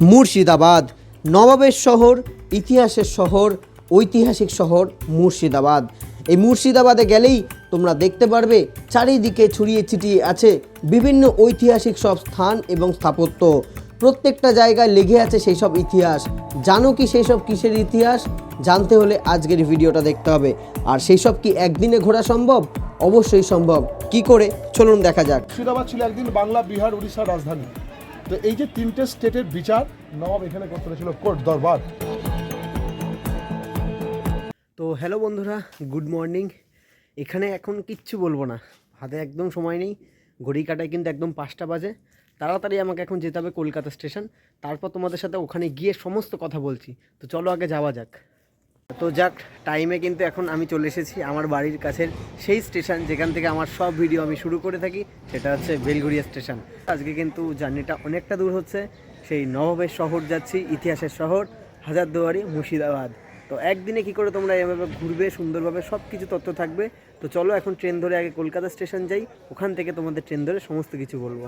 মুর্শিদাবাদ। নবাবের শহর, ইতিহাসের শহর, ঐতিহাসিক শহর মুর্শিদাবাদ। এই মুর্শিদাবাদে গেলেই তোমরা দেখতে পারবে, চারিদিকে ছড়িয়ে ছিটিয়ে আছে বিভিন্ন ঐতিহাসিক সব স্থান এবং স্থাপত্য। প্রত্যেকটা জায়গায় লেগে আছে সেই সব ইতিহাস। জানো কি সেই সব কিসের ইতিহাস? জানতে হলে আজকের ভিডিওটা দেখতে হবে। আর সেই সব কি একদিনে ঘোরা সম্ভব? অবশ্যই সম্ভব। কি করে? চলুন দেখা যাক। মুর্শিদাবাদ ছিল একদিন বাংলা, বিহার উড়িষ্যার রাজধানী। তো এই যে তিনটে স্টেটের বিচার নবাব এখানে করতে ছিল কোর্ট দরবার। তো হ্যালো বন্ধুরা, গুড মর্নিং। এখানে এখন কিচ্ছু বলব না। হাতে একদম সময় নেই, ঘড়ি কাটায় কিন্তু একদম পাঁচটা বাজে। তাড়াতাড়ি আমাকে এখন যেতে হবে কলকাতা স্টেশন। তারপর তোমাদের সাথে ওখানে গিয়ে সমস্ত কথা বলছি। তো চলো আগে যাওয়া যাক। তো যাক টাইমে কিন্তু এখন আমি চলে এসেছি আমার বাড়ির কাছের সেই স্টেশন যেখান থেকে আমার সব ভিডিও আমি শুরু করে থাকি, সেটা হচ্ছে বেলগুড়িয়া স্টেশন আজকে কিন্তু জার্নিটা অনেকটা দূর হচ্ছে, সেই নবাবের শহর যাচ্ছি, ইতিহাসের শহর, হাজারদুয়ারি, মুর্শিদাবাদ। তো একদিনে কি করে তোমরা এভাবে ঘুরবে, সুন্দরভাবে সব কিছু তথ্য থাকবে, তো চলো এখন ট্রেন ধরে আগে কলকাতা স্টেশন যাই, ওখান থেকে তোমাদের ট্রেন ধরে সমস্ত কিছু বলব।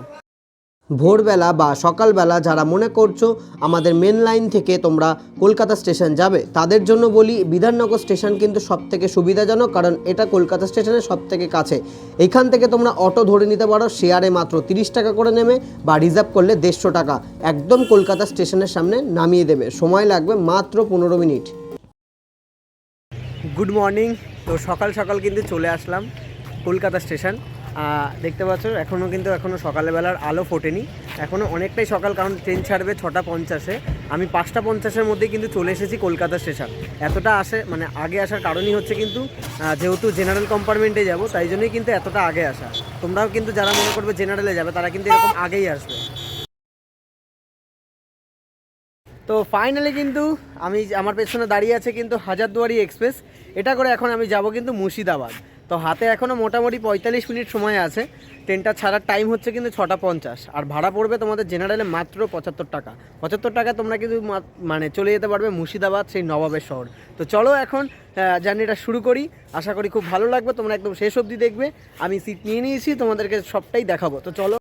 ভোরবেলা বা সকালবেলা যারা মনে করছ আমাদের মেন লাইন থেকে তোমরা কলকাতা স্টেশন যাবে, তাদের জন্য বলি বিধাননগর স্টেশন কিন্তু সব থেকে সুবিধাজনক কারণ এটা কলকাতা স্টেশনের সব থেকে কাছে। এখান থেকে তোমরা অটো ধরে নিতে পারো শেয়ারে মাত্র তিরিশ টাকা করে নেবে বা রিজার্ভ করলে দেড়শো টাকা। একদম কলকাতা স্টেশনের সামনে নামিয়ে দেবে। সময় লাগবে মাত্র পনেরো মিনিট। গুড মর্নিং তো সকাল সকাল কিন্তু চলে আসলাম কলকাতা স্টেশন দেখতে পাচ্ছ এখনও কিন্তু এখনও সকালবেলার আলো ফোটেনি। এখনও অনেকটাই সকাল, কারণ ট্রেন ছাড়বে ছটা পঞ্চাশে। আমি পাঁচটা পঞ্চাশের মধ্যেই কিন্তু চলে এসেছি কলকাতা স্টেশন এতটা আসে মানে আগে আসার কারণই হচ্ছে কিন্তু যেহেতু জেনারেল কম্পার্টমেন্টে যাব, তাই জন্যই কিন্তু এতটা আগে আসা। তোমরাও কিন্তু যারা মনে করবে জেনারেলে যাবে, তারা কিন্তু এরকম আগেই আসবে। তো ফাইনালি কিন্তু আমি আমার পেছনে দাঁড়িয়ে আছে কিন্তু হাজারদুয়ারি এক্সপ্রেস এটা করে এখন আমি যাব কিন্তু মুর্শিদাবাদ। তো হাতে এখনও মোটামুটি পঁয়তাল্লিশ মিনিট সময় আছে। ট্রেনটা ছাড়ার টাইম হচ্ছে কিন্তু ছটা পঞ্চাশ। আর ভাড়া পড়বে তোমাদের জেনারেলে মাত্র পঁচাত্তর টাকা। পঁচাত্তর টাকা তোমরা কিন্তু মানে চলে যেতে পারবে মুর্শিদাবাদ, সেই নবাবের শহর। তো চলো এখন জার্নিটা শুরু করি। আশা করি খুব ভালো লাগবে, তোমরা একদম শেষ অবধি দেখবে। আমি সিট নিয়ে নিয়েছি, তোমাদেরকে সবটাই দেখাবো। তো চলো।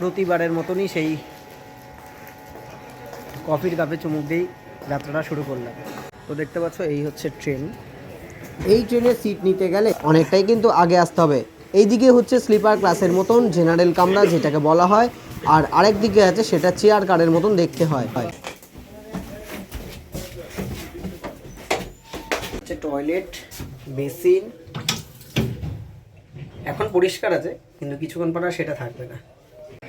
প্রতিবারের মতনই সেই কফির কাপে চুমুক দিয়েই যাত্রাটা শুরু করলাম। তো দেখতে পাচ্ছ, এই হচ্ছে ট্রেন এই ট্রেনের সিট নিতে গেলে অনেকটাই কিন্তু আগে আসতে হবে। এইদিকে হচ্ছে স্লিপার ক্লাসের মতন জেনারেল কামরা, যেটাকে বলা হয়। আর আরেক দিকে আছে, সেটা চেয়ার কারের মতন দেখতে হয়। টয়লেট বেসিন এখন পরিষ্কার আছে, কিন্তু কিছুক্ষণ পর সেটা থাকবে না।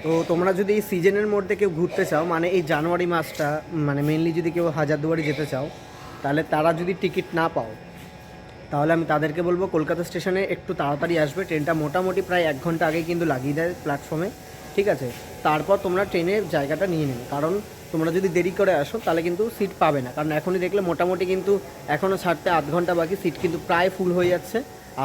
তো তোমরা যদি এই সিজনের মধ্যে কেউ ঘুরতে চাও মানে এই জানুয়ারি মাসটা মানে মেনলি যদি কেউ হাজারদুয়ারি যেতে চাও, তাহলে তারা যদি টিকিট না পাও, তাহলে আমি তাদেরকে বলব কলকাতা স্টেশনে একটু তাড়াতাড়ি আসবে। ট্রেনটা মোটামুটি প্রায় এক ঘণ্টা আগে কিন্তু লাগিয়ে দেয় প্ল্যাটফর্মে ঠিক আছে? তারপর তোমরা ট্রেনের জায়গাটা নিয়ে নেবে। কারণ তোমরা যদি দেরি করে আসো, তাহলে কিন্তু সিট পাবে না। কারণ এখনই দেখলে মোটামুটি কিন্তু এখনও ছাড়তে আধ ঘণ্টা বাকি সিট কিন্তু প্রায় ফুল হয়ে যাচ্ছে।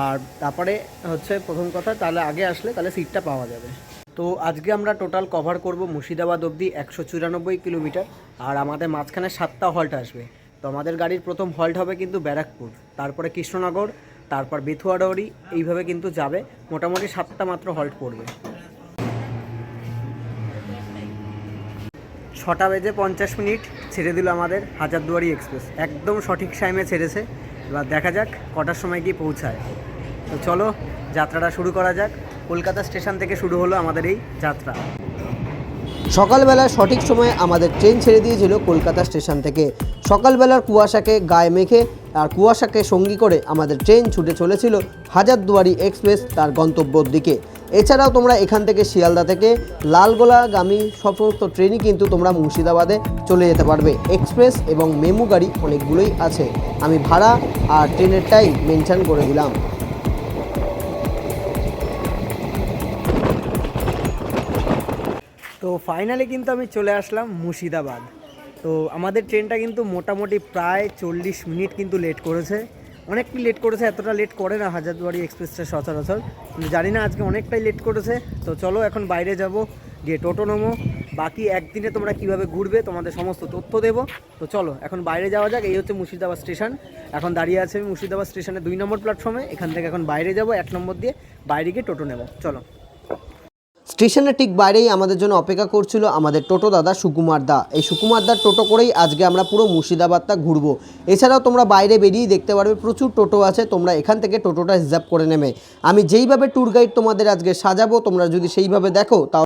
আর তারপরে হচ্ছে প্রথম কথা, তাহলে আগে আসলে তাহলে সিটটা পাওয়া যাবে। তো আজকে আমরা টোটাল কভার করব মুর্শিদাবাদ অবধি একশো চুরানব্বই কিলোমিটার আর আমাদের মাঝখানে সাতটা হল্ট আসবে। তো আমাদের গাড়ির প্রথম হল্ট হবে কিন্তু ব্যারাকপুর, তারপরে কৃষ্ণনগর, তারপর বেথুয়াডাউরি এইভাবে কিন্তু যাবে। মোটামুটি সাতটা মাত্র হল্ট পড়বে। ছটা বেজে পঞ্চাশ মিনিট, ছেড়ে দিল আমাদের হাজারদুয়ারি এক্সপ্রেস। একদম সঠিক টাইমে ছেড়েছে। এবার দেখা যাক কটার সময় গিয়ে পৌঁছায়। তো চলো, যাত্রাটা শুরু করা যাক। কলকাতা স্টেশন থেকে শুরু হলো আমাদের এই যাত্রা। সকালবেলা সঠিক সময়ে আমাদের ট্রেন ছেড়ে দিয়েছিল কলকাতা স্টেশন থেকে। সকালবেলার কুয়াশাকে গায়ে মেখে আর কুয়াশাকে সঙ্গী করে আমাদের ট্রেন ছুটে চলেছিল হাজারদুয়ারি এক্সপ্রেস তার গন্তব্যর দিকে। এছাড়াও তোমরা এখান থেকে শিয়ালদা থেকে লালগোলাগামী সমস্ত ট্রেনই কিন্তু তোমরা মুর্শিদাবাদে চলে যেতে পারবে। এক্সপ্রেস এবং মেমু গাড়ি অনেকগুলোই আছে। আমি ভাড়া আর ট্রেনেরটাই মেনশান করে দিলাম। ফাইনালি কিন্তু আমি চলে আসলাম মুর্শিদাবাদ। তো আমাদের ট্রেনটা কিন্তু মোটামুটি প্রায় চল্লিশ মিনিট কিন্তু লেট করেছে। অনেকটাই লেট করেছে, এতটা লেট করে না হাজারদুয়ারি এক্সপ্রেসটা সচরাচর। কিন্তু জানি না আজকে অনেকটাই লেট করেছে। তো চলো এখন বাইরে যাব, গিয়ে টোটো নেব। বাকি একদিনে তোমরা কীভাবে ঘুরবে তোমাদের সমস্ত তথ্য দেবো। তো চলো, এখন বাইরে যাওয়া যাক, এই হচ্ছে মুর্শিদাবাদ স্টেশন। এখন দাঁড়িয়ে আছে আমি মুর্শিদাবাদ স্টেশনে দুই নম্বর প্ল্যাটফর্মে এখান থেকে এখন বাইরে যাব, এক নম্বর দিয়ে বাইরে গিয়ে টোটো নেব। চলো। স্টেশনের ঠিক বাইরেই আমাদের জন্য অপেক্ষা করছিল আমাদের টোটো দাদা সুকুমার দা। এই সুকুমার দার টোটো করেই আজকে আমরা পুরো মুর্শিদাবাদটা ঘুরবো। এছাড়াও তোমরা বাইরে বেরিয়ে দেখতে পারবে প্রচুর টোটো আছে তোমরা এখান থেকে টোটোটা হিসাব করে নেবে। আমি যেইভাবে ট্যুর গাইড তোমাদের আজকে সাজাবো তোমরা যদি সেইভাবে দেখো আহ,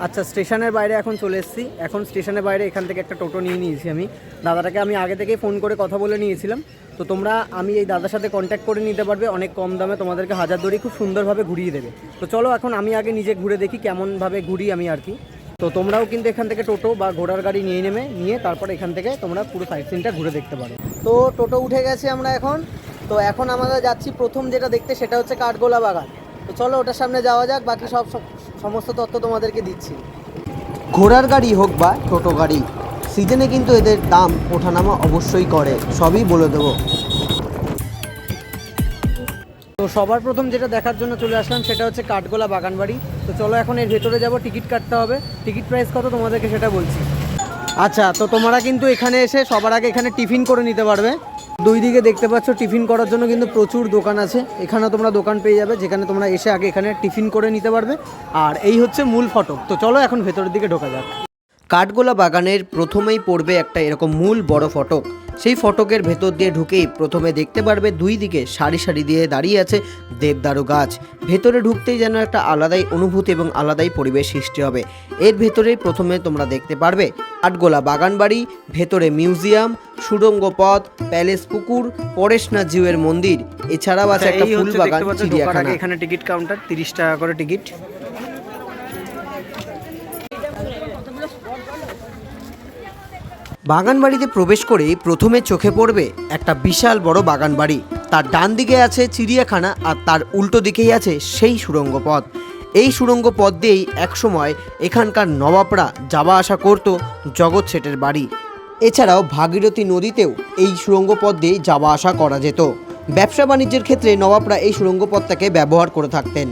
আচ্ছা স্টেশনের বাইরে এখন চলে এসেছি। এখন স্টেশনের বাইরে এখান থেকে একটা টোটো নিয়ে নিয়েছি আমি। দাদাটাকে আমি আগে থেকেই ফোন করে কথা বলে নিয়েছিলাম। তো তোমরা, আমি এই দাদার সাথে কন্ট্যাক্ট করে নিতে পারবে। অনেক কম দামে তোমাদেরকে হাজার দড়ি খুব সুন্দরভাবে ঘুরিয়ে দেবে। তো চলো, এখন আমি আগে নিজে ঘুরে দেখি কেমনভাবে ঘুরি আমি আর কি। তো তোমরাও কিন্তু এখান থেকে টোটো বা ঘোড়ার গাড়ি নিয়ে নেবে নিয়ে তারপর এখান থেকে তোমরা পুরো সাইড সিনটা ঘুরে দেখতে পারো। তো টোটো উঠে গেছে আমরা এখন। তো এখন আমরা যাচ্ছি প্রথম যেটা দেখতে, সেটা হচ্ছে কাঠগোলা বাগান। তো চলো, ওটার সামনে যাওয়া যাক। বাকি সব- সমস্ত তথ্য তোমাদেরকে দিচ্ছি। ঘোড়ার গাড়ি হোক বা টোটো গাড়ি, সিজনে কিন্তু এদের দাম ওঠানামা অবশ্যই করে, সবই বলে দেবো। তো সবার প্রথম যেটা দেখার জন্য চলে আসলাম সেটা হচ্ছে কাঠগোলা বাগানবাড়ি। তো চলো এখন এর ভেতরে যাব, টিকিট কাটতে হবে। টিকিট প্রাইস কত তোমাদেরকে সেটা বলছি। আচ্ছা তো তোমরা কিন্তু এখানে এসে সবার আগে এখানে টিফিন করে নিতে পারবে। দুই দিকে দেখতে পাচ্ছ, টিফিন করার জন্য কিন্তু প্রচুর দোকান আছে। এখানে তোমরা দোকান পেয়ে যাবে, যেখানে তোমরা এসে আগে এখানে টিফিন করে নিতে পারবে। আর এই হচ্ছে মূল ফটক তো চলো এখন ভেতরের দিকে ঢোকা যাক। কাঠগোলা বাগানের প্রথমেই পড়বে একটা এরকম মূল বড় ফটক। সেই ফটকের ভেতর দিয়ে ঢুকেই প্রথমে দেখতে পারবে দুই দিকে সারি সারি দিয়ে দাঁড়িয়ে আছে দেবদারু গাছ। ভেতরে ঢুকতেই যেন একটা আলাদাই অনুভূতি এবং আলাদাই পরিবেশ সৃষ্টি হবে। এর ভেতরেই প্রথমে তোমরা দেখতে পারবে কাঠগোলা বাগানবাড়ি ভেতরে মিউজিয়াম সুড়ঙ্গ পথ প্যালেস পুকুর পরেশনাথ জিউয়ের মন্দির। এছাড়াও আছে একটা ফুল বাগান চিড়িয়াখানা। এখানে টিকিট কাউন্টার তিরিশ টাকা করে টিকিট। বাগানবাড়িতে প্রবেশ করেই প্রথমে চোখে পড়বে একটা বিশাল বড় বাগানবাড়ি। তার ডান দিকে আছে চিড়িয়াখানা আর তার উল্টো দিকেই আছে সেই সুড়ঙ্গ পথ এই সুড়ঙ্গ পথ দিয়েই একসময় এখানকার নবাবরা যাওয়া আসা করত জগৎ শেঠের বাড়ি। এছাড়াও ভাগীরথী নদীতেও এই সুড়ঙ্গ পথ দিয়েই যাওয়া আসা করা যেত। ব্যবসা বাণিজ্যের ক্ষেত্রে নবাবরা এই সুড়ঙ্গ পথটাকে ব্যবহার করে থাকতেন।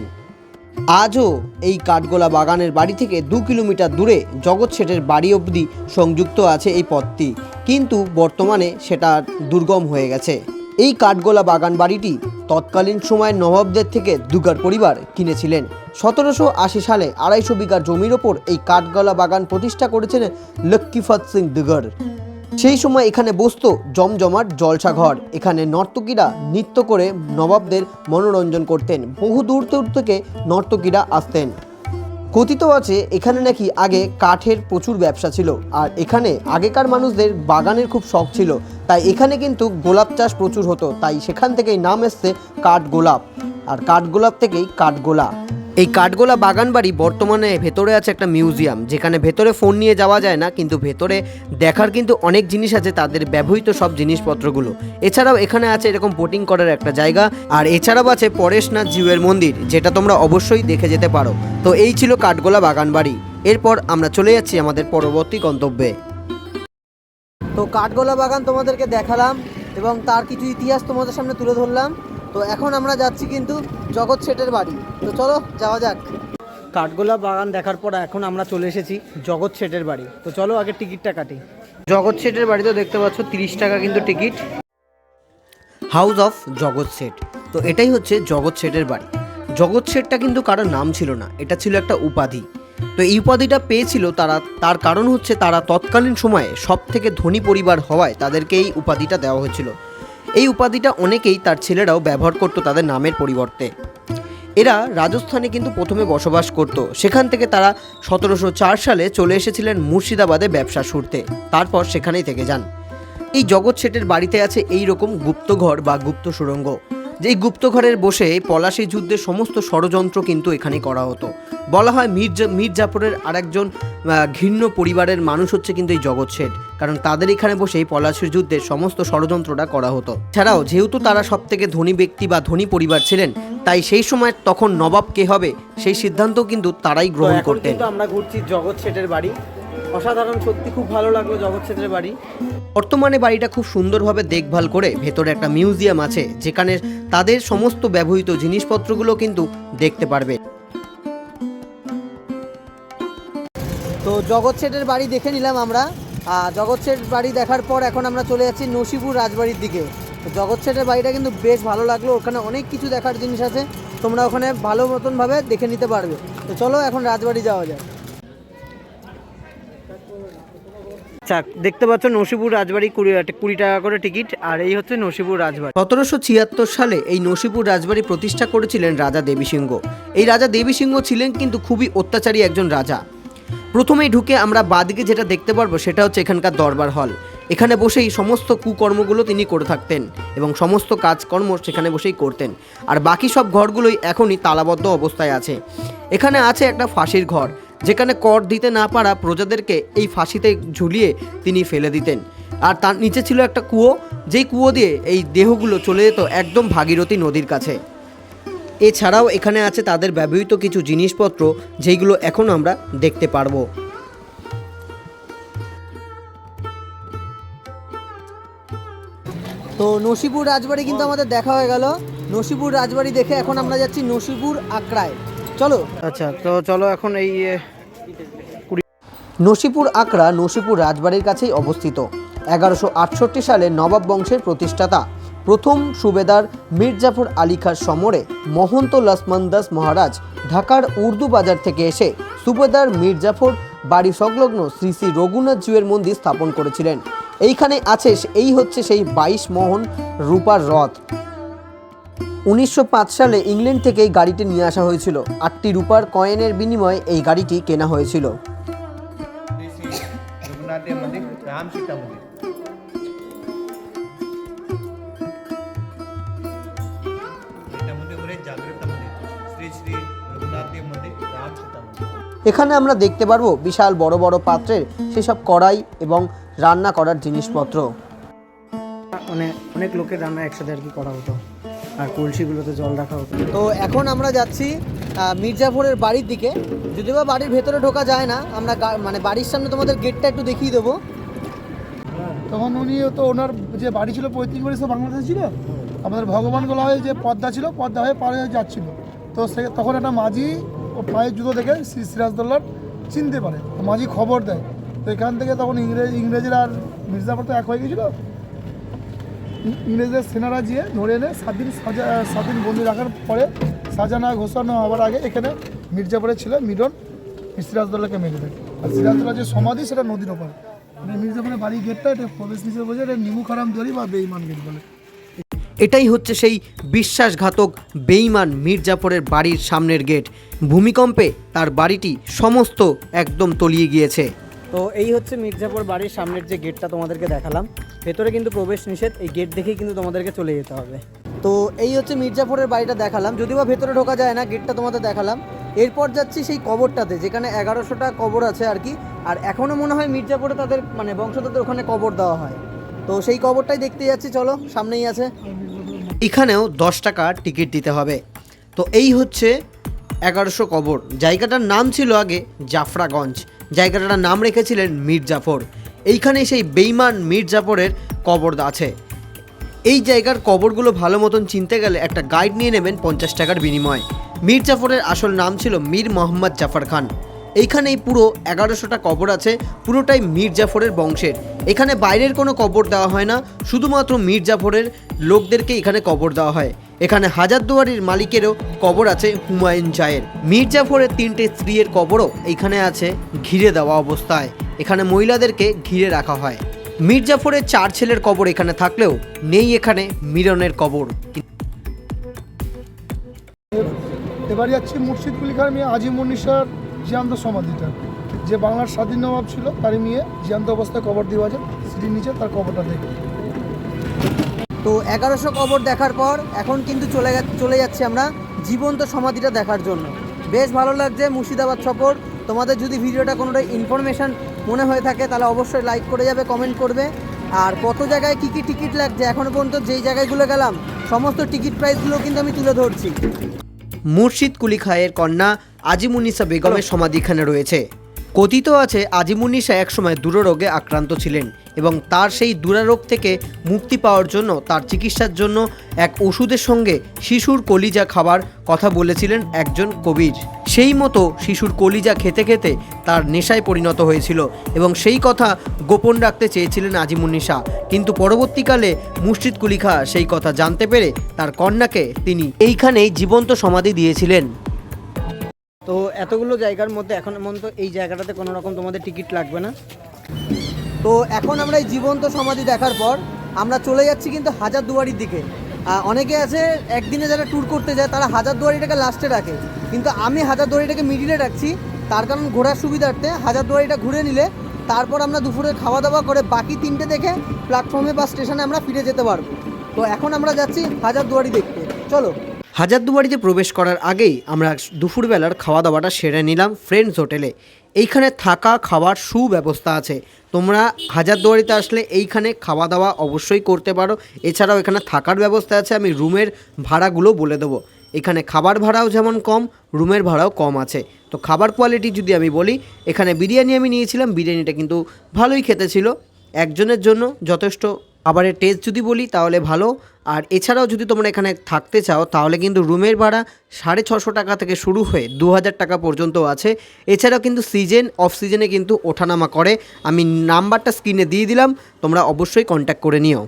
আজও এই কাঠগোলা বাগানের বাড়ি থেকে দু কিলোমিটার দূরে জগৎ শেঠের বাড়ি অবধি সংযুক্ত আছে এই পথটি। কিন্তু বর্তমানে সেটা দুর্গম হয়ে গেছে। এই কাঠগোলা বাগান বাড়িটি তৎকালীন সময়ে নবাবদের থেকে দুগার পরিবার কিনেছিলেন। সতেরোশো আশি সালে আড়াইশো বিঘা জমির ওপর এই কাঠগোলা বাগান প্রতিষ্ঠা করেছিলেন লক্ষ্মীফত সিং দুগর। সেই সময় এখানে বসতো জমজমাট জলসাঘর। এখানে নর্তকীরা নৃত্য করে নবাবদের মনোরঞ্জন করতেন। বহু দূর দূর থেকে নর্তকীরা আসতেন। কথিত আছে, এখানে নাকি আগে কাঠের প্রচুর ব্যবসা ছিল আর এখানে আগেকার মানুষদের বাগানের খুব শখ ছিল। তাই এখানে কিন্তু গোলাপ চাষ প্রচুর হতো। তাই সেখান থেকেই নাম এসছে কাঠ গোলাপ আর কাঠ গোলাপ থেকেই কাঠগোলা। এই কাঠগোলা বাগান বাড়ি বর্তমানে ভেতরে আছে একটা মিউজিয়াম, যেখানে ভেতরে ফোন নিয়ে যাওয়া যায় না, কিন্তু ভেতরে দেখার কিন্তু অনেক জিনিস আছে তাদের ব্যবহৃত সব জিনিসপত্রগুলো। এছাড়াও এখানে আছে এরকম বোটিং করার একটা জায়গা, আর এছাড়াও আছে পরেশনাথ জিউয়ের মন্দির, যেটা তোমরা অবশ্যই দেখে যেতে পারো। তো এই ছিল কাঠগোলা বাগান বাড়ি এরপর আমরা চলে যাচ্ছি আমাদের পরবর্তী গন্তব্যে। তো কাঠগোলা বাগান তোমাদেরকে দেখালাম, এবং তার কিছু ইতিহাস তোমাদের সামনে তুলে ধরলাম। তো এখন আমরা যাচ্ছি কিন্তু জগৎ শেঠের বাড়ি। তো চলো যাওয়া যাক। কাঠগোলা বাগান দেখার পর এখন আমরা চলে এসেছি জগৎ শেঠের বাড়ি। তো চলো আগে টিকিটটা কাটি। জগৎ শেঠের বাড়িতে দেখতে পাচ্ছ তিরিশ টাকা কিন্তু টিকিট। হাউস অফ জগৎ শেঠ। তো এটাই হচ্ছে জগৎ শেঠের বাড়ি। জগৎ শেঠটা কিন্তু কারোর নাম ছিল না এটা ছিল একটা উপাধি। তো এই উপাধিটা পেয়েছিল তারা তার কারণ হচ্ছে তারা তৎকালীন সময়ে সব থেকে ধনী পরিবার হওয়ায় তাদেরকে এই উপাধিটা দেওয়া হয়েছিল। এই উপাধিটা অনেকেই তার ছেলেরাও ব্যবহার করতো তাদের নামের পরিবর্তে। এরা রাজস্থানে কিন্তু প্রথমে বসবাস করত। সেখান থেকে তারা সতেরোশো চার সালে চলে এসেছিলেন মুর্শিদাবাদে ব্যবসা শুরুতে। তারপর সেখানেই থেকে যান। এই জগৎ শেঠের বাড়িতে আছে এই রকম গুপ্তঘর বা গুপ্ত সুড়ঙ্গ যেই গুপ্তঘরের বসে পলাশী যুদ্ধের সমস্ত ষড়যন্ত্র কিন্তু এখানে করা হতো। বলা হয় মীর জা- মীর জাফরের আরেকজন ঘৃণ্য পরিবারের মানুষ হচ্ছে কিন্তু এই জগৎ শেঠ। কারণ তাদের এখানে বসেই পলাশীর যুদ্ধের সমস্ত ষড়যন্ত্রটা করা হতো। ছাড়াও যেহেতু তারা সব থেকে ধনী ব্যক্তি বা ধনী পরিবার ছিলেন তাই সেই সময় তখন নবাব কে হবে সেই সিদ্ধান্ত কিন্তু তারাই গ্রহণ করতেন। আমরা ঘুরছি জগৎ শেঠের বাড়ি। অসাধারণ সত্যি খুব ভালো লাগল জগৎ শেঠের বাড়ি। বর্তমানে বাড়িটা খুব সুন্দরভাবে দেখভাল করে ভেতরে একটা মিউজিয়াম আছে, যেখানে তাদের সমস্ত ব্যবহৃত জিনিসপত্রগুলো কিন্তু দেখতে পারবে। তো জগৎ শেঠের বাড়ি দেখে নিলাম আমরা। আর জগৎ শেঠ বাড়ি দেখার পর এখন আমরা চলে যাচ্ছি নসিপুর রাজবাড়ির দিকে। জগৎ শেঠের বাড়িটা কিন্তু বেশ ভালো লাগল, ওখানে অনেক কিছু দেখার জিনিস আছে, তোমরা ওখানে ভালো মতনভাবে দেখে নিতে পারবে। তো চলো এখন রাজবাড়ি যাওয়া যায় আচ্ছা দেখতে পাচ্ছ নসিপুর রাজবাড়ি কুড়ি কুড়ি টাকা করে টিকিট, আর এই হচ্ছে নসিপুর রাজবাড়ি। সতেরোশো ছিয়াত্তর সালে এই নসিপুর রাজবাড়ি প্রতিষ্ঠা করেছিলেন রাজা দেবী সিংহ। এই রাজা দেবী সিংহ ছিলেন কিন্তু খুবই অত্যাচারী একজন রাজা। প্রথমেই ঢুকে আমরা বাদিকে যেটা দেখতে পারব, সেটা হচ্ছে এখানকার দরবার হল। এখানে বসেই সমস্ত কুকর্মগুলো তিনি করে থাকতেন এবং সমস্ত কাজকর্ম সেখানে বসেই করতেন। আর বাকি সব ঘরগুলোই এখনই তালাবদ্ধ অবস্থায় আছে। এখানে আছে একটা ফাঁসির ঘর। যেখানে কর দিতে না পারা প্রজাদেরকে এই ফাঁসিতে ঝুলিয়ে তিনি ফেলে দিতেন। আর তার নিচে ছিল একটা কুয়ো, যেই কুয়ো দিয়ে এই দেহগুলো চলে যেত একদম ভাগীরথী নদীর কাছে। এছাড়াও এখানে আছে তাদের ব্যবহৃত কিছু জিনিসপত্র, যেইগুলো এখন আমরা দেখতে পারব। তো নসিপুর রাজবাড়ি কিন্তু আমাদের দেখা হয়ে গেল। নসিপুর রাজবাড়ি দেখে এখন আমরা যাচ্ছি নসিপুর আকড়ায় চলো। আচ্ছা তো চলো এখন এই নসিপুর আকড়া নসিপুর রাজবাড়ির কাছেই অবস্থিত। এগারোশো আটষট্টি সালে নবাব বংশের প্রতিষ্ঠাতা, প্রথম সুবেদার মির্জাফর আলী খার সমরে মহন্ত লক্ষ্মণ দাস মহারাজ ঢাকার উর্দু বাজার থেকে এসে সুবেদার মির্জাফর বাড়ি সংলগ্ন শ্রী শ্রী রঘুনাথ জিউয়ের মন্দির স্থাপন করেছিলেন। এইখানে আছে এই হচ্ছে সেই বাইশ মোহন রূপার রথ। উনিশশো সালে ইংল্যান্ড থেকে এই গাড়িটি নিয়ে আসা হয়েছিল। আটটি রূপার কয়েনের বিনিময়ে এই গাড়িটি কেনা হয়েছিল। આમ સીતા મૂકી এখানে আমরা দেখতে পারব বিশাল বড় বড় পাত্রের সেসব কড়াই এবং রান্না করার জিনিসপত্র। মানে অনেক লোকের রান্না একসাথে আর কি করা হতো। আর কলসিগুলোতে জল রাখা হতো। তো এখন আমরা যাচ্ছি মির্জাপুরের বাড়ির দিকে। যদিও বাড়ির ভেতরে ঢোকা যায় না আমরা মানে বাড়ির সামনে তোমাদের গেটটা একটু দেখিয়ে দেবো। তখন উনি তো ওনার যে বাড়ি ছিল পঁয়ত্রিশ বাড়ি সব বাংলাদেশে ছিল। আমাদের ভগবান গোলা হয়ে যে পদ্মা ছিল, পদ্মা হয়ে পাড়ে যাচ্ছিল। তো সে তখন একটা মাঝি ও পায়ের জুতো দেখে শ্রী সিরাজদৌল্লার চিনতে পারে। মাঝি খবর দেয়। তো এখান থেকে তখন ইংরেজ, ইংরেজরা আর মির্জাপুর তো এক হয়ে গেছিল। ইংরেজদের সেনারা গিয়ে ধরে এনে সাত দিন সাজা সাত দিন বন্দি রাখার পরে সাজানা ঘোষণা হওয়ার আগে এখানে মির্জাপুরে ছিল মিলন সিরাজদৌল্লাকে মেরে দেয়। আর সিরাজদৌল্লার যে সমাধি, সেটা নদীর ওপর। মানে মির্জাপুরের বাড়ির গেটটা এটা প্রবেশ এটা নিমু খারাম দড়ি বা বেইমান গেট বলে। এটাই হচ্ছে সেই বিশ্বাসঘাতক বেইমান মির্জাফরের বাড়ির সামনের গেট ভূমিকম্পে তার বাড়িটি সমস্ত একদম তলিয়ে গিয়েছে। তো এই হচ্ছে মির্জাপুর বাড়ির সামনের যে গেটটা তোমাদেরকে দেখালাম। ভেতরে কিন্তু প্রবেশ নিষেধ এই গেট দেখেই কিন্তু তোমাদেরকে চলে যেতে হবে। তো এই হচ্ছে মির্জাফরের বাড়িটা দেখালাম। যদিও বা ভেতরে ঢোকা যায় না গেটটা তোমাদের দেখালাম। এরপর যাচ্ছি সেই কবরটাতে, যেখানে এগারোশোটা কবর আছে আর কি। আর এখনও মনে হয় মির্জাপুরে তাদের মানে বংশধরদের ওখানে কবর দেওয়া হয়। তো সেই কবরটাই দেখতে যাচ্ছি, চলো, সামনেই আছে। এখানেও দশ টাকা টিকিট দিতে হবে। তো এই হচ্ছে এগারোশো কবর। জায়গাটার নাম ছিল আগে জাফরাগঞ্জ। জায়গাটার নাম রেখেছিলেন মীর জাফর এইখানে সেই বেইমান মির্জাফরের জাফরের কবর আছে। এই জায়গার কবরগুলো ভালো মতন চিনতে গেলে একটা গাইড নিয়ে নেবেন পঞ্চাশ টাকার বিনিময়ে। মীর জাফরের আসল নাম ছিল মীর মোহাম্মদ জাফর খান। এইখানেই পুরো এগারোশোটা কবর আছে, পুরোটাই মীর জাফরের বংশের। এখানে বাইরের কোনো কবর দেওয়া হয় না, শুধুমাত্র মীর জাফরের লোকদেরকে এখানে কবর দেওয়া হয়। এখানে হাজারদুয়ারির মালিকেরও কবর আছে হুমায়ুন জায়ের। মীর জাফরের তিনটে স্ত্রীর কবরও এইখানে আছে ঘিরে দেওয়া অবস্থায়। এখানে মহিলাদেরকে ঘিরে রাখা হয়। মীর জাফরের চার ছেলের কবর এখানে থাকলেও নেই এখানে মিরনের কবর। এবার যাচ্ছি মুর্শিদ কুলি খান মেয়ে আজিমুন নিশার জিয়ান্ত সমাধিটা। যে বাংলার স্বাধীন নবাব ছিল তারই মেয়ে জিয়ান্ত অবস্থায় কবর দেওয়া আছে সিঁড়ির নিচে তার কবরটা দেখে। তো এগারোশো কবর দেখার পর এখন কিন্তু চলে চলে যাচ্ছি আমরা জীবন্ত সমাধিটা দেখার জন্য। বেশ ভালো লাগছে মুর্শিদাবাদ সফর। তোমাদের যদি ভিডিওটা কোনোটা ইনফরমেশান মনে হয়ে থাকে তাহলে অবশ্যই লাইক করে যাবে কমেন্ট করবে। আর কত জায়গায় কী কী টিকিট লাগছে? এখনও পর্যন্ত যেই জায়গাগুলো গেলাম সমস্ত টিকিট প্রাইসগুলো কিন্তু আমি তুলে ধরছি। মুর্শিদ কুলি খায়ের কন্যা আজিমুনিসা বেগমের সমাধি এখানে রয়েছে। কথিত আছে আজিমুনিসা একসময় দুররোগে আক্রান্ত ছিলেন এবং তার সেই দুরারোগ থেকে মুক্তি পাওয়ার জন্য তার চিকিৎসার জন্য এক ওষুধের সঙ্গে শিশুর কলিজা খাবার কথা বলেছিলেন একজন কবির। সেই মতো শিশুর কলিজা খেতে খেতে তার নেশায় পরিণত হয়েছিল এবং সেই কথা গোপন রাখতে চেয়েছিলেন আজিমুন্নিশা কিন্তু পরবর্তীকালে মুর্শিদ কুলিখা সেই কথা জানতে পেরে তার কন্যাকে তিনি এইখানেই জীবন্ত সমাধি দিয়েছিলেন। তো এতগুলো জায়গার মধ্যে এখন পর্যন্ত এই জায়গাটাতে কোনো রকম তোমাদের টিকিট লাগবে না? তো এখন আমরা এই জীবন্ত সমাধি দেখার পর আমরা চলে যাচ্ছি কিন্তু হাজার দুয়ারির দিকে। অনেকে আছে, একদিনে যারা ট্যুর করতে যায়, তারা হাজারদুয়ারিটাকে লাস্টে রাখে। কিন্তু আমি হাজারদুয়ারিটাকে মিডিলে রাখছি, তার কারণ ঘোরার সুবিধার্থে হাজারদুয়ারিটা ঘুরে নিলে তারপর আমরা দুপুরে খাওয়া দাওয়া করে বাকি তিনটে দেখে প্ল্যাটফর্মে বা স্টেশনে আমরা ফিরে যেতে পারব। তো এখন আমরা যাচ্ছি হাজারদুয়ারি দেখতে। চলো। হাজারদুয়ারিতে প্রবেশ করার আগেই আমরা দুপুরবেলার খাওয়া দাওয়াটা সেরে নিলাম ফ্রেন্ডস হোটেলে এইখানে থাকা, খাওয়ার সুব্যবস্থা আছে। তোমরা হাজারদুয়ারিতে আসলে এইখানে খাওয়া দাওয়া অবশ্যই করতে পারো। এছাড়াও এখানে থাকার ব্যবস্থা আছে। আমি রুমের ভাড়াগুলো বলে দেবো। এখানে খাবার ভাড়াও যেমন কম, রুমের ভাড়াও কম আছে। তো খাবার কোয়ালিটি যদি আমি বলি, এখানে বিরিয়ানি আমি নিয়েছিলাম। বিরিয়ানিটা কিন্তু ভালোই খেতে ছিল। একজনের জন্য যথেষ্ট খাবারের টেস্ট যদি বলি তাহলে ভালো। আর এছাড়াও যদি তোমরা এখানে থাকতে চাও, তাহলে কিন্তু রুমের ভাড়া সাড়ে ছশো টাকা থেকে শুরু হয়ে দু হাজার টাকা পর্যন্ত আছে। এছাড়াও কিন্তু সিজন অফ সিজনে কিন্তু ওঠানামা করে। আমি নাম্বারটা স্ক্রিনে দিয়ে দিলাম, তোমরা অবশ্যই কন্ট্যাক্ট করে নিও।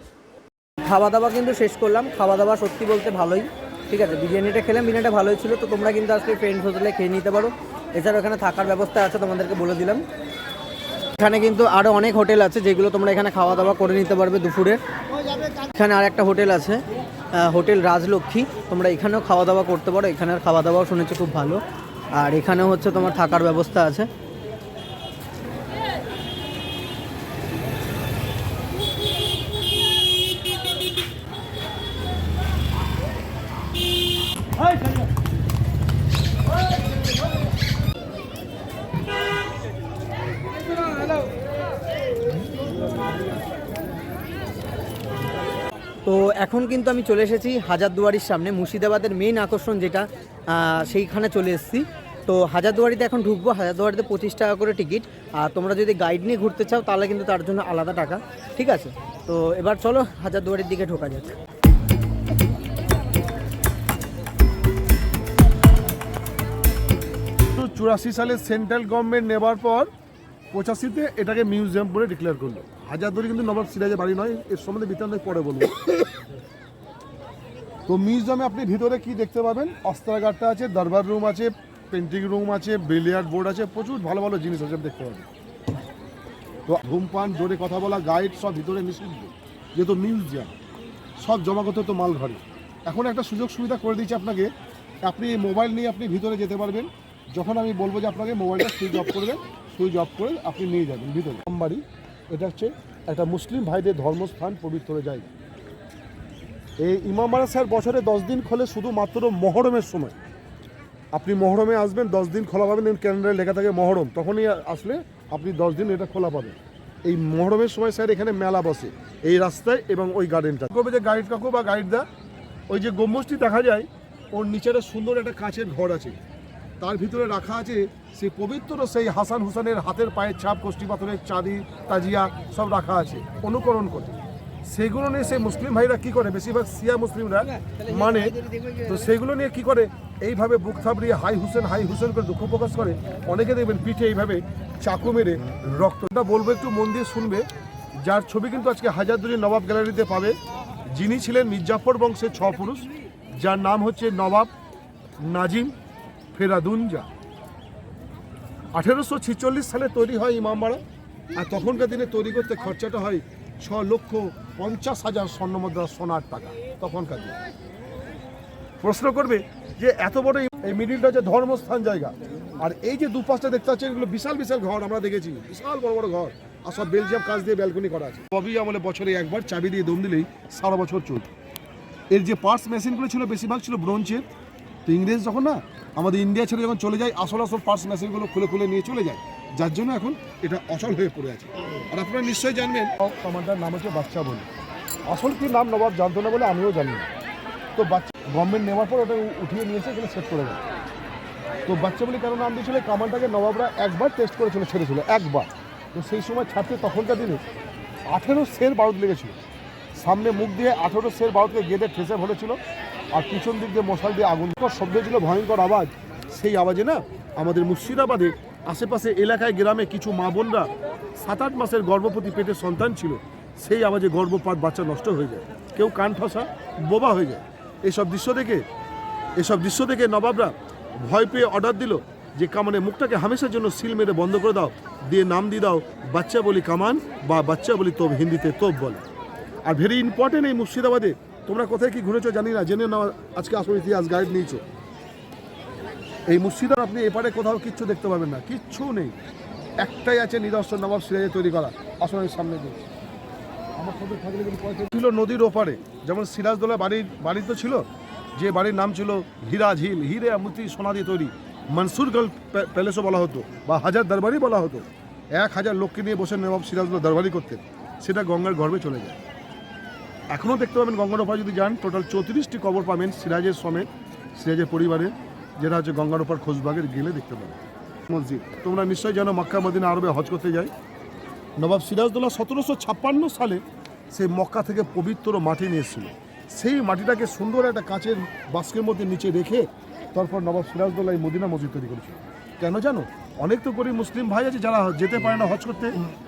খাওয়া দাওয়া কিন্তু শেষ করলাম। খাওয়া দাওয়া সত্যি বলতে ভালোই। ঠিক আছে, বিরিয়ানিটা খেলাম, বিরিয়ানিটা ভালোই ছিল। তো তোমরা কিন্তু আসলে ফ্রেন্ডস হোটেলে খেয়ে নিতে পারো। এছাড়াও এখানে থাকার ব্যবস্থা আছে, তোমাদেরকে বলে দিলাম। এখানে কিন্তু আরও অনেক হোটেল আছে যেগুলো তোমরা এখানে খাওয়া দাওয়া করে নিতে পারবে দুপুরে। এখানে আর একটা হোটেল আছে হোটেল রাজলক্ষ্মী। তোমরা এখানেও খাওয়া দাওয়া করতে পারো, এখানের খাওয়া দাওয়াও শুনেছি খুব ভালো। আর এখানেও হচ্ছে তোমার থাকার ব্যবস্থা আছে তো এখন কিন্তু আমি চলে এসেছি হাজারদুয়ারির সামনে, মুর্শিদাবাদের মেইন আকর্ষণ যেটা সেইখানে চলে এসেছি। তো হাজারদুয়ারিতে এখন ঢুকবো, হাজারদুয়ারিতে পঁচিশ টাকা করে টিকিট। আর তোমরা যদি গাইড নিয়ে ঘুরতে চাও, তাহলে কিন্তু তার জন্য আলাদা টাকা, ঠিক আছে? তো এবার চলো হাজারদুয়ারির দিকে ঢোকা যাক। চুরাশি সালে সেন্ট্রাল গভর্নমেন্ট নেবার পর, পঁচাশিতে এটাকে মিউজিয়াম বলে ডিক্লেয়ার করল। হাজারদুয়ারি কিন্তু নবাব সিরাজের বাড়ি নয়, এর সম্বন্ধে বিতান্ত পরে বলব। তো মিউজিয়ামে আপনি ভিতরে কি দেখতে পাবেন? অস্ত্রাগারটা আছে, দরবার রুম আছে পেন্টিং রুম আছে বিলিয়ার্ড বোর্ড আছে, প্রচুর ভালো ভালো জিনিস আছে দেখতে পাবেন। তো ধূমপান, জোরে কথা বলা গাইড সব ভিতরে নিষিদ্ধ। যেহেতু মিউজিয়াম, সব জমাগত তো মাল ঘরে এখন একটা সুযোগ সুবিধা করে দিয়েছে আপনাকে। আপনি মোবাইল নিয়ে আপনি ভিতরে যেতে পারবেন। যখন আমি বলব যে আপনাকে মোবাইলটা সুইচ অফ করবেন সুইচ অফ করে আপনি নিয়ে যাবেন ভিতরে। বাড়ি এটা হচ্ছে একটা মুসলিম ভাইদের ধর্মস্থান, পবিত্র জায়গা। এই ইমামবাড়া স্যার বছরে দশ দিন খোলে শুধুমাত্র মহরমের সময়। আপনি মহরমে আসবেন, দশ দিন খোলা পাবেন ক্যালেন্ডারে লেখা থাকে মহরম। তখনই আসলে আপনি দশ দিন এটা খোলা পাবেন। এই মহরমের সময় স্যার এখানে মেলা বসে, এই রাস্তায় এবং ওই গার্ডেনটা করবে যে গাইড কাকু বা গাইড দা, ওই যে গম্বুজটি দেখা যায়, ওর নিচের সুন্দর একটা কাঁচের ঘর আছে। তার ভিতরে রাখা আছে সেই পবিত্র সেই হাসান হুসানের হাতের পায়ের ছাপ কোষ্ঠী পাথরের চাঁদি, তাজিয়া সব রাখা আছে, অনুকরণ করে। সেগুলো নিয়ে সেই মুসলিম ভাইরা কি করে? বেশিরভাগ সিয়া মুসলিমরা মানে তো সেগুলো নিয়ে কি করে? এইভাবে বুক থাবড়িয়ে হাই হুসেন হাই হুসেন করে দুঃখ প্রকাশ করে। অনেকে দেখবেন পিঠে এইভাবে চাকু মেরে রক্তটা বলব একটু মন দিয়ে শুনবে। যার ছবি কিন্তু আজকে হাজারদুয়ারি নবাব গ্যালারিতে পাবে। যিনি ছিলেন মির্জাফর বংশের ছ পুরুষ, যার নাম হচ্ছে নবাব নাজিম ফেরাদুনজা। আঠেরোশো ছিচল্লিশ সালে তৈরি হয় ইমামবাড়া, আর তখনকার দিনে তৈরি করতে খরচাটা হয় ছ লক্ষ পঞ্চাশ হাজার স্বর্ণমুদ্রা সোনার টাকা। তখনকার দিনে। প্রশ্ন করবে যে এত বড় এই- মিডিলটা হচ্ছে ধর্মস্থান জায়গা। আর এই যে দুপাশটা দেখতে পাচ্ছেন এগুলো বিশাল বিশাল ঘর আমরা দেখেছি। বিশাল বড় বড় ঘর। আর সব বেলজিয়াম কাজ দিয়ে ব্যালকনি করা আছে। কবি আমলে বছরে একবার চাবি দিয়ে দম দিলেই সারা বছর চলবে। এর যে পার্টস মেশিনগুলো ছিল বেশিরভাগ ছিল ব্রোঞ্জের তো ইংরেজ যখন না আমাদের ইন্ডিয়া ছেড়ে যখন চলে যায় আসল আসল পার্টস মেশিনগুলো খুলে খুলে নিয়ে চলে যায়। যার জন্য এখন এটা অচল হয়ে পড়ে আছে। আর আপনারা নিশ্চয়ই জানবেন কমান্ডার নাম হচ্ছে বাচ্চা বলে। আসল কি নাম নবাব জানতো না বলে আমিও জানি না। তো বাচ্চা গভর্নমেন্ট নেওয়ার পর ওটা উঠিয়ে নিয়ে এসে এখানে সেট করে দেয়। তো বাচ্চা বলে কেন নাম দিয়েছিল? কামানটাকে নবাবরা একবার টেস্ট করেছিল, ছেড়েছিল, একবার। তো সেই সময় ছাড়তে তখনকার দিনে আঠেরো সের বারুদ লেগেছিল। সামনে মুখ দিয়ে আঠেরো সের বারুদকে গেদে ঠেসে ভরেছিল আর পিছন দিক দিয়ে মশাল দিয়ে আগুন শব্দ ছিল, ভয়ঙ্কর আওয়াজ। সেই আওয়াজে না আমাদের মুর্শিদাবাদে আশেপাশে এলাকায় গ্রামে কিছু মা বোনরা সাত আট মাসের গর্ভবতী পেটে সন্তান ছিল, সেই আওয়াজে গর্ভপাত বাচ্চা নষ্ট হয়ে যায়। কেউ কান ঠসা, বোবা হয়ে যায়। এসব দৃশ্য দেখে, এসব দৃশ্য দেখে নবাবরা ভয় পেয়ে অর্ডার দিল যে, কামানের মুখটাকে হামেশার জন্য সিল মেরে বন্ধ করে দাও, দিয়ে নাম দিয়ে দাও, বাচ্চা বলি কামান বা বাচ্চা বলি তোপ, হিন্দিতে তোপ বলে। আর ভেরি ইম্পর্টেন্ট এই মুর্শিদাবাদে তোমরা কোথায় কি ঘুরেছো জানি না, জেনে নাও, আজকে আসল ইতিহাস গাইড নিয়েছো। এই মুর্শিদাবাদ আপনি এপারে কোথাও কিচ্ছু দেখতে পাবেন না, কিচ্ছু নেই। একটাই আছে নিদর্শন নবাব সিরাজে তৈরি করা আসলে আমি সামনে দিই আমার সাথে থাকলে কিন্তু ছিল নদীর ওপারে, যেমন সিরাজদোলা বাড়ির বাড়ি তো ছিল, যে বাড়ির নাম ছিল হীরা ঝিল হিরে আমুতি সোনা দিয়ে তৈরি। মনসুরগল প্যা- প্যালেসও বলা হতো, বা হাজার দরবারই বলা হতো। এক হাজার লোককে নিয়ে বসে নবাব সিরাজদোলা দরবারি করতেন, সেটা গঙ্গার গর্ভে চলে যায়। এখনও দেখতে পাবেন গঙ্গার ওপারে যদি যান, টোটাল চৌত্রিশটি কবর পাবেন সিরাজের সমেত, সিরাজের পরিবারের যেটা হচ্ছে গঙ্গার ওপার খোঁজবাগের গেলে দেখতে পাবেন মসজিদ। তোমরা নিশ্চয়ই জানো মক্কা মদিনা আরবে হজ করতে যাই নবাব সিরাজদৌল্লা সতেরোশো ছাপ্পান্ন সালে সেই মক্কা থেকে পবিত্র মাটি নিয়ে সেই মাটিটাকে সুন্দর একটা কাঁচের বাস্কের মধ্যে নিচে রেখে তারপর নবাব সিরাজদৌল্লা এই মদিনা মসজিদ তৈরি করেছিল কেন জানো? অনেক তো গরিব মুসলিম ভাই আছে যারা যেতে পারে না হজ করতে।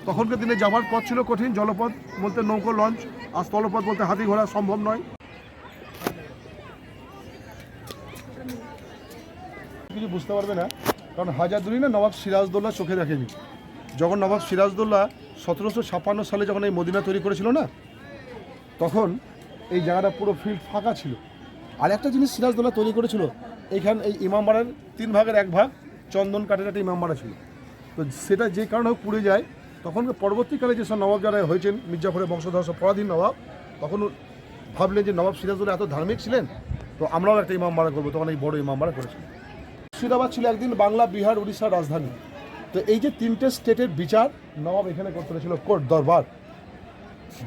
তখনকার দিনে যাওয়ার পথ ছিল কঠিন, জলপথ বলতে নৌকো, লঞ্চ আর স্থলপথ বলতে হাতি ঘোড়া সম্ভব নয়। কিছু বুঝতে পারবে না। কারণ হাজারদুরি না নবাব সিরাজদৌল্লা চোখে দেখেনি। যখন নবাব সিরাজদৌল্লা সতেরোশো ছাপ্পান্ন সালে যখন এই মদিনা তৈরি করেছিল না, তখন এই জায়গাটা পুরো ফিল্ড ফাঁকা ছিল। আর একটা জিনিস সিরাজদৌল্লা তৈরি করেছিল, এইখান এই ইমামবাড়ার তিন ভাগের এক ভাগ চন্দন কাঠের একটা ইমামবাড়া ছিল। তো সেটা যে কারণে পুড়ে যায়, তখন পরবর্তীকালে যেসব নবাব যারা হয়েছেন মির্জাফরের বংশধর সব পরাধীন নবাব, তখন ভাবলেন যে নবাব সিরাজদৌল্লা এত ধার্মিক ছিলেন, তো আমরাও একটা ইমামবাড়া করব, তখন এই বড় ইমামবাড়া করেছিলেন। মুর্শিদাবাদ ছিল একদিন বাংলা, বিহার, উড়িষ্যার রাজধানী। তো এই যে তিনটে স্টেটের বিচার, নবাব এখানে করতে হয়েছিল কোর্ট, দরবার।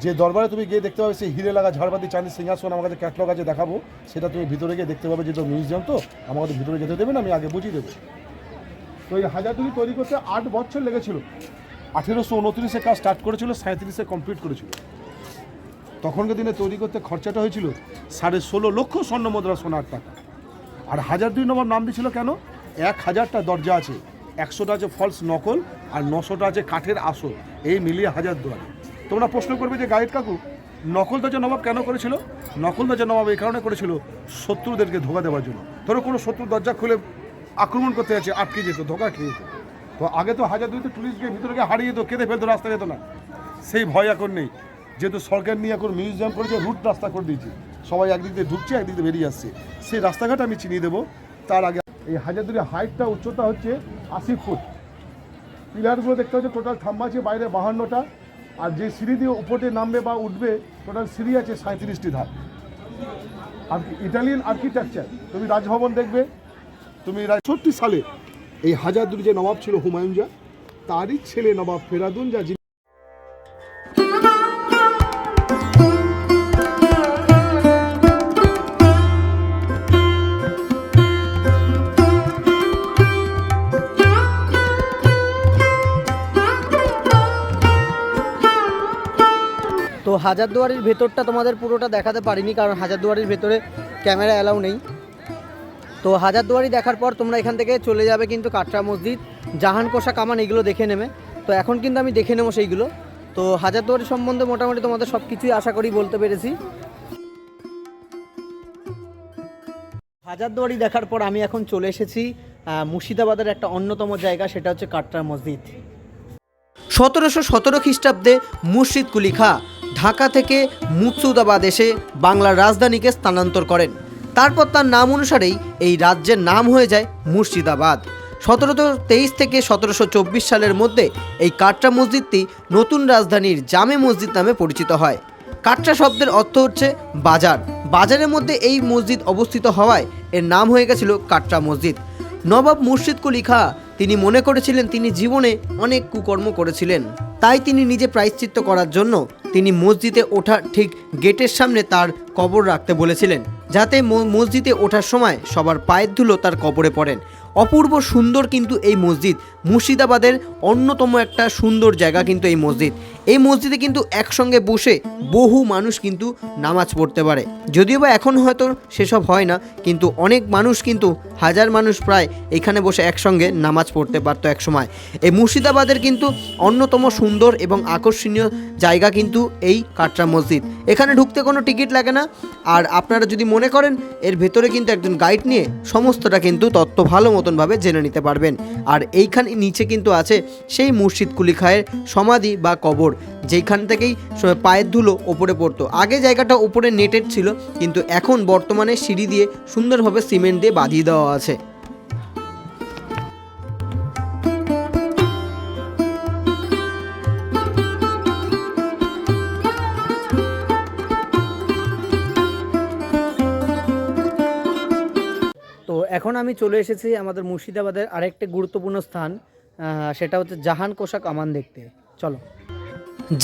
যে দরবারে তুমি গিয়ে দেখতে পাবে সেই হিরে লাগা ঝাড়বাতি চাঁদি সিংহাসন, আমার কাছে ক্যাটলগ আছে, দেখাবো। সেটা তুমি ভিতরে গিয়ে দেখতে পাবে, যেহেতু মিউজিয়াম তো আমাদের ভিতরে যেতে দেবেন আমি আগে বুঝিয়ে দেবো। তো এই হাজারদুরি তৈরি করতে আট বছর লেগেছিল। আঠেরোশো উনত্রিশে কাজ স্টার্ট করেছিল, সাঁত্রিশে কমপ্লিট করেছিল। তখনকার দিনে তৈরি করতে খরচাটা হয়েছিল সাড়ে ষোলো লক্ষ স্বর্ণ মুদ্রা সোনার টাকা। আর হাজার দুই নম্বর নাম দিয়েছিল কেন? এক হাজারটা দরজা আছে, একশোটা আছে ফলস নকল আর নশোটা আছে কাঠের আসল। এই মিলিয়ে হাজার দুয়ার। তোমরা প্রশ্ন করবে যে গাইড কাকু, নকল দরজা নবাব কেন করেছিল? নকল দরজা নবাব এই কারণে করেছিল শত্রুদেরকে ধোকা দেওয়ার জন্য। ধরো কোনো শত্রু দরজা খুলে আক্রমণ করতে যাচ্ছে, আটকে যেত, ধোকা খেয়ে যেত। তো আগে তো হাজার দুইতে পুলিশ গিয়ে ভিতরে গিয়ে হারিয়ে যেত, কেঁদে ফেলতো, রাস্তা যেত না। সেই ভয় এখন নেই। যেহেতু সরকার নিয়ে এখন মিউজিয়াম করেছে রুট রাস্তা করে দিয়েছে। সবাই একদিক দিয়ে ঢুকছে, একদিক দিয়ে বেরিয়ে আসছে। সেই রাস্তাঘাট আমি চিনিয়ে দেবো। তার আগে এই হাজারদুরি হাইটটা, উচ্চতা হচ্ছে আশি ফুট। পিলারগুলো দেখতে হচ্ছে টোটাল থাম্বা আছে বাইরে বাহান্নটা। আর যে সিঁড়ি দিয়ে উপরে নামবে বা উঠবে টোটাল সিঁড়ি আছে সাঁত্রিশটি ধাপ। আর ইটালিয়ান আর্কিটেকচার, তুমি রাজভবন দেখবে। তুমি রাজষট্টি সালে এই হাজারদুরি যে নবাব ছিল হুমায়ুন যা তারই ছেলে নবাব ফেরাদুন যা হাজারদুয়ারির ভেতরটা তোমাদের পুরোটা দেখাতে পারিনি, কারণ হাজারদুয়ারির ভেতরে ক্যামেরা অ্যালাউ নেই। তো হাজারদুয়ারি দেখার পর তোমরা এখান থেকে চলে যাবে কিন্তু কাটরা মসজিদ, জাহান জাহানকোষা কামান এগুলো দেখে নেবে। তো এখন কিন্তু আমি দেখে নেব সেইগুলো। তো হাজারদুয়ারি সম্বন্ধে মোটামুটি তোমাদের সব কিছুই আশা করি বলতে পেরেছি। হাজারদুয়ারি দেখার পর আমি এখন চলে এসেছি মুর্শিদাবাদের একটা অন্যতম জায়গা, সেটা হচ্ছে কাটরা মসজিদ। সতেরোশো সতেরো খ্রিস্টাব্দে মুর্শিদ কুলি খা ঢাকা থেকে মুকসুদাবাদ এসে বাংলার রাজধানীকে স্থানান্তর করেন। তারপর তার নাম অনুসারেই এই রাজ্যের নাম হয়ে যায় মুর্শিদাবাদ। সতেরোশো তেইশ থেকে সতেরোশো চব্বিশ সালের মধ্যে এই কাটরা মসজিদটি নতুন রাজধানীর জামে মসজিদ নামে পরিচিত হয়। কাটরা শব্দের অর্থ হচ্ছে বাজার। বাজারের মধ্যে এই মসজিদ অবস্থিত হওয়ায় এর নাম হয়ে গেছিল কাটরা মসজিদ। নবাব মুর্শিদ কুলি খা তিনি মনে করেছিলেন তিনি জীবনে অনেক কুকর্ম করেছিলেন। তাই তিনি নিজে প্রায়শ্চিত্ত করার জন্য তিনি মসজিদে ওঠার ঠিক গেটের সামনে তার কবর রাখতে বলেছিলেন, যাতে মসজিদে ওঠার সময় সবার পায়ের ধুলো তার কবরে পড়েন। অপূর্ব সুন্দর কিন্তু এই মসজিদ। মুর্শিদাবাদের অন্যতম একটা সুন্দর জায়গা কিন্তু এই মসজিদ। এই মসজিদে কিন্তু একসঙ্গে বসে বহু মানুষ কিন্তু নামাজ পড়তে পারে। যদিও বা এখন হয়তো সেসব হয় না, কিন্তু অনেক মানুষ কিন্তু, হাজার মানুষ প্রায় এখানে বসে একসঙ্গে নামাজ পড়তে পারতো একসময়। এই মুর্শিদাবাদের কিন্তু অন্যতম সুন্দর এবং আকর্ষণীয় জায়গা কিন্তু এই কাটরা মসজিদ। এখানে ঢুকতে কোনো টিকিট লাগে না। আর আপনারা যদি মনে করেন, এর ভেতরে কিন্তু একজন গাইড নিয়ে, সমস্তটা কিন্তু তত্ত্ব ভালো মতনভাবে জেনে নিতে পারবেন। আর এইখানে নিচে কিন্তু আছে সেই মুর্শিদ কুলি খায়ের সমাধি বা কবর, যেইখান থেকেই পায়ের ধুলো ওপরে পড়তো। আগে জায়গাটা ওপরে নেটেড ছিল, কিন্তু এখন বর্তমানে সিঁড়ি দিয়ে সুন্দরভাবে সিমেন্ট দিয়ে বাঁধিয়ে দেওয়া আছে। এখন আমি চলে এসেছি আমাদের মুর্শিদাবাদের আরেকটি গুরুত্বপূর্ণ স্থান সেটা হচ্ছে জাহান কোষা কামান দেখতে। চলো।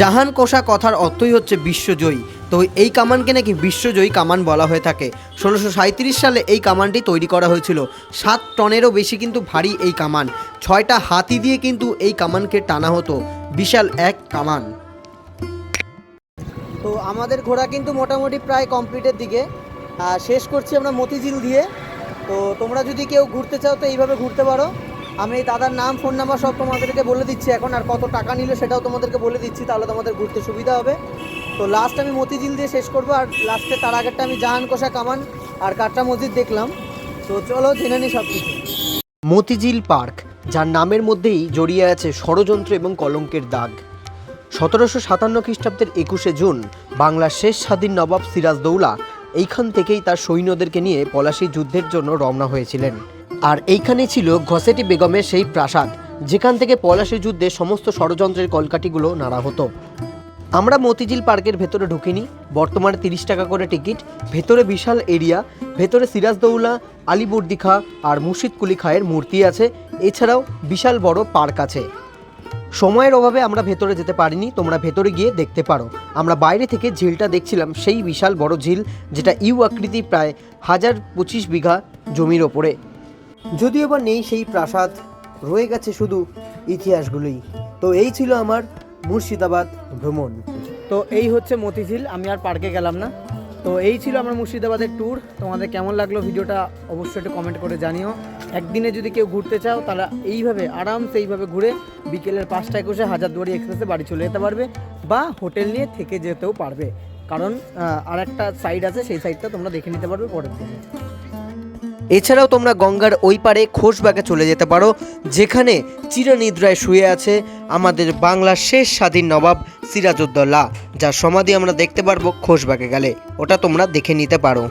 জাহান কোষা কথার অর্থই হচ্ছে বিশ্বজয়ী। তো এই কামানকে নাকি বিশ্বজয়ী কামান বলা হয়ে থাকে। ষোলোশো সাঁত্রিশ সালে এই কামানটি তৈরি করা হয়েছিল। সাত টনেরও বেশি কিন্তু ভারী এই কামান। ছয়টা হাতি দিয়ে কিন্তু এই কামানকে টানা হতো। বিশাল এক কামান। তো আমাদের ঘোরা কিন্তু মোটামুটি প্রায় কমপ্লিটের দিকে। শেষ করছি আমরা মতিঝিল দিয়ে। তো তোমরা যদি কেউ ঘুরতে চাও তো এইভাবে ঘুরতে পারো। আমি দাদার নাম, ফোন নাম্বার সব তোমাদেরকে বলে দিচ্ছি এখন, আর কত টাকা নিল সেটাও তোমাদেরকে বলে দিচ্ছি, তাহলে তোমাদের ঘুরতে সুবিধা হবে। তো লাস্ট আমি মতিঝিল দিয়ে শেষ করব, আর লাস্টে তার আগেরটা আমি জাহান কোষা কামান আর কাটরা মসজিদ দেখলাম। তো চলো জেনে নিই সব কিছু মতিঝিল পার্ক, যার নামের মধ্যেই জড়িয়ে আছে ষড়যন্ত্র এবং কলঙ্কের দাগ। সতেরোশো সাতান্ন খ্রিস্টাব্দের একুশে জুন, বাংলার শেষ স্বাধীন নবাব সিরাজদৌলা এইখান থেকেই তার সৈন্যদেরকে নিয়ে পলাশী যুদ্ধের জন্য রওনা হয়েছিলেন। আর এইখানে ছিল ঘসেটি বেগমের সেই প্রাসাদ, যেখান থেকে পলাশী যুদ্ধে সমস্ত ষড়যন্ত্রের কলকাঠিগুলো নাড়া হতো। আমরা মতিঝিল পার্কের ভেতরে ঢুকিনি, বর্তমানে তিরিশ টাকা করে টিকিট, ভেতরে বিশাল এরিয়া, ভেতরে সিরাজদৌলা, আলিবর্দি খা আর মুর্শিদ কুলি খায়ের মূর্তি আছে, এছাড়াও বিশাল বড় পার্ক আছে। সময়ের অভাবে আমরা ভেতরে যেতে পারিনি, তোমরা ভেতরে গিয়ে দেখতে পারো। আমরা বাইরে থেকে ঝিলটা দেখছিলাম, সেই বিশাল বড় ঝিল যেটা ইউ আকৃতি প্রায় হাজার পঁচিশ বিঘা জমির ওপরে। যদিও বা নেই সেই প্রাসাদ, রয়ে গেছে শুধু ইতিহাসগুলোই। তো এই ছিল আমার মুর্শিদাবাদ ভ্রমণ। তো এই হচ্ছে মতিঝিল, আমি আর পার্কে গেলাম না। তো এই ছিল আমার মুর্শিদাবাদের ট্যুর তোমাদের কেমন লাগল ভিডিওটা অবশ্যই একটু কমেন্ট করে জানিও। একদিনে যদি কেউ ঘুরতে চাও তারা এইভাবে, আরামসে এইভাবে ঘুরে বিকেলের পাঁচটা একুশে হাজারদুয়ারি এক্সপ্রেসে বাড়ি চলে যেতে পারবে বা হোটেল নিয়ে থেকে যেতেও পারবে। কারণ আর একটা সাইড আছে, সেই সাইডটা তোমরা দেখে নিতে পারবে পরের দিনে। এছাড়াও তোমরা গঙ্গার ওই পারে খোশবাগে চলে যেতে পারো, যেখানে চিরনিদ্রায় শুয়ে আছে আমাদের বাংলার শেষ স্বাধীন নবাব সিরাজউদ্দৌলা, যার সমাধি আমরা দেখতে পারব খোশবাগে গেলে। ওটা তোমরা দেখে নিতে পারো।